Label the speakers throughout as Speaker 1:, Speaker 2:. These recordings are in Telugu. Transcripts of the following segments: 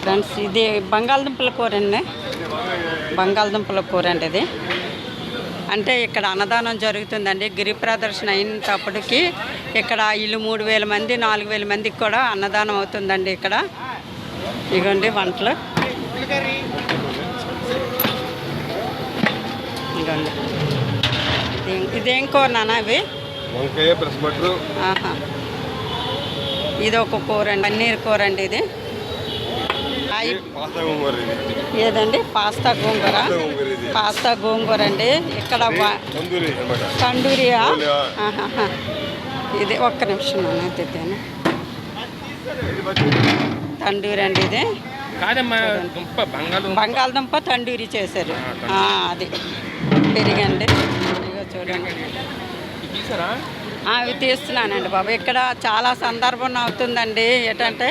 Speaker 1: ఫ్రెండ్స్ ఇది బంగాళదుంపల కూర అండి. బంగాళదుంపల కూర అండి ఇది. అంటే ఇక్కడ అన్నదానం జరుగుతుందండి. గిరి ప్రదర్శన అయినప్పటికీ ఇక్కడ ఇల్లు మూడు వేల మంది నాలుగు వేల మందికి కూడా అన్నదానం అవుతుందండి ఇక్కడ. ఇగోండి వంటలు. ఇగోండి. ఇది- కూర నాన్న ఇవి
Speaker 2: వంకాయ
Speaker 1: ఆహా. ఇది ఒక కూర అండి పన్నీర్ కూర అండి ఇది. అయి
Speaker 2: పాస్తా గోంగూర ఇది.
Speaker 1: ఏదండి? పాస్తా గోంగూర.
Speaker 2: పాస్తా గోంగూర
Speaker 1: అండి. ఇక్కడ తండూరియా. ఇది ఒక్క నిమిషం తిద్దాను తండూరి అండి ఇది.
Speaker 3: బంగాళదుంప.
Speaker 1: బంగాళదుంప తండూరి చేశారు. ఆ, అది. పెరిగండి. చూడండి. అవి తీస్తున్నానండి బాబు. ఇక్కడ చాలా సందర్భం అవుతుందండి. ఏంటంటే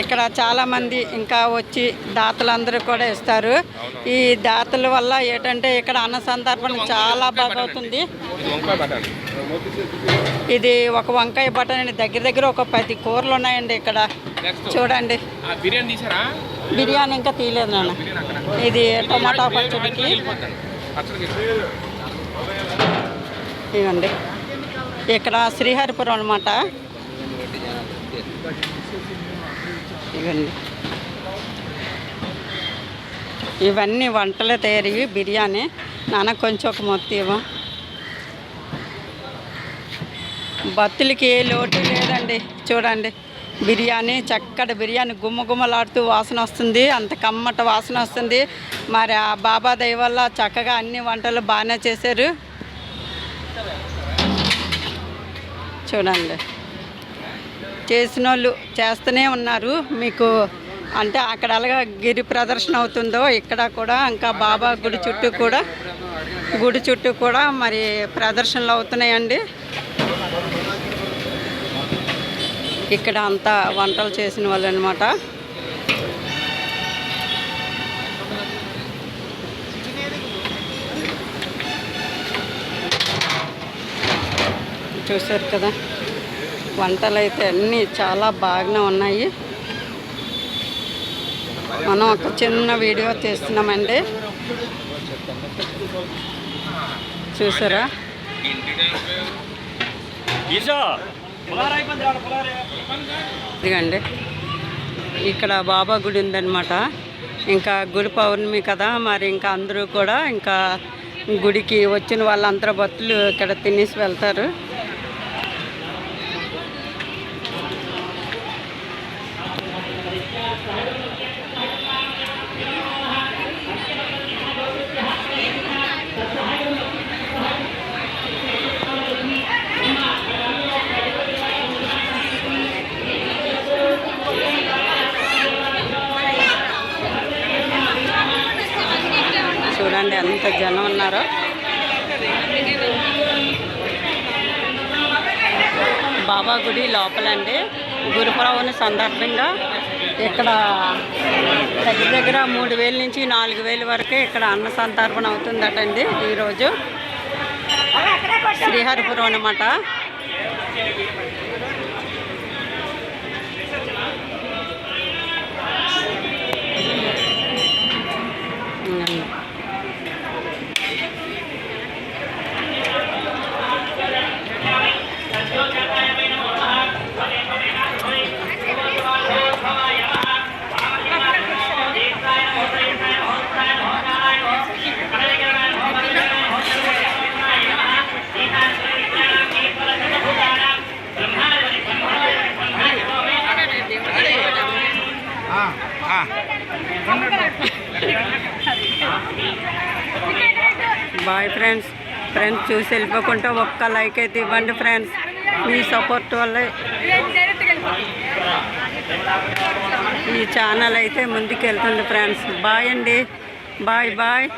Speaker 1: ఇక్కడ చాలామంది ఇంకా వచ్చి దాతలందరూ కూడా ఇస్తారు. ఈ దాతల వల్ల ఏంటంటే ఇక్కడ అన్న సందర్భం చాలా బాగా అవుతుంది.
Speaker 3: ఇది
Speaker 1: ఒక వంకాయ బటన్ అండి. దగ్గర దగ్గర ఒక పది కూరలు ఉన్నాయండి ఇక్కడ. చూడండి.
Speaker 3: బిర్యానీ
Speaker 1: ఇంకా తీయలేదు నాన్న. ఇది టమాటా పచ్చడికి. ఇవ్వండి. ఇక్కడ శ్రీహరిపురం అనమాట ఇవ్వండి. ఇవన్నీ వంటలు తయారీ బిర్యానీ. నాన్న కొంచెం ఒక మొత్తం ఇవ్వం. భక్తులకి ఏ లోటు లేదండి. చూడండి. బిర్యానీ చక్కటి బిర్యానీ గుమ్మ గుమ్మలాడుతూ వాసన వస్తుంది. అంత కమ్మట వాసన వస్తుంది. మరి ఆ బాబా దయ వల్ల చక్కగా అన్ని వంటలు బాగానే చేశారు. చూడండి. చేసిన వాళ్ళు చేస్తూనే ఉన్నారు. మీకు అంటే అక్కడ అలాగా గిరి ప్రదర్శన అవుతుందో ఇక్కడ కూడా ఇంకా బాబా గుడి చుట్టూ కూడా గుడి చుట్టూ కూడా మరి ప్రదర్శనలు అవుతున్నాయండి. ఇక్కడ అంతా వంటలు చేసిన వాళ్ళు అనమాట చూశారు కదా. వంటలు అయితే అన్నీ చాలా బాగానే ఉన్నాయి. మనం ఒక చిన్న వీడియో తీస్తున్నామండి. చూసారా? ఇదిగండి. ఇక్కడ బాబా గుడి ఉందన్నమాట. ఇంకా గుడి పౌర్ణమి కదా మరి ఇంకా అందరూ కూడా ఇంకా గుడికి వచ్చిన వాళ్ళందరూ భక్తులు ఇక్కడ తినేసి వెళ్తారు. చూడండి ఎంత జనం ఉన్నారో. బాబా గుడి లోపలండి. గురుపురావుని సందర్భంగా ఇక్కడ దగ్గర దగ్గర మూడు వేల నుంచి నాలుగు వేల వరకే ఇక్కడ అన్న సంతర్పణ అవుతుందటండి ఈరోజు. శ్రీహరిపురం అన్నమాట. Bye friends. ఫ్రెండ్స్ చూసి వెళ్ళిపోకుండా ఒక్క లైక్ అయితే ఇవ్వండి ఫ్రెండ్స్. మీ సపోర్ట్ వల్ల ఈ ఛానల్ అయితే ముందుకు వెళ్తుంది ఫ్రెండ్స్. బాయ్ అండి. Bye bye.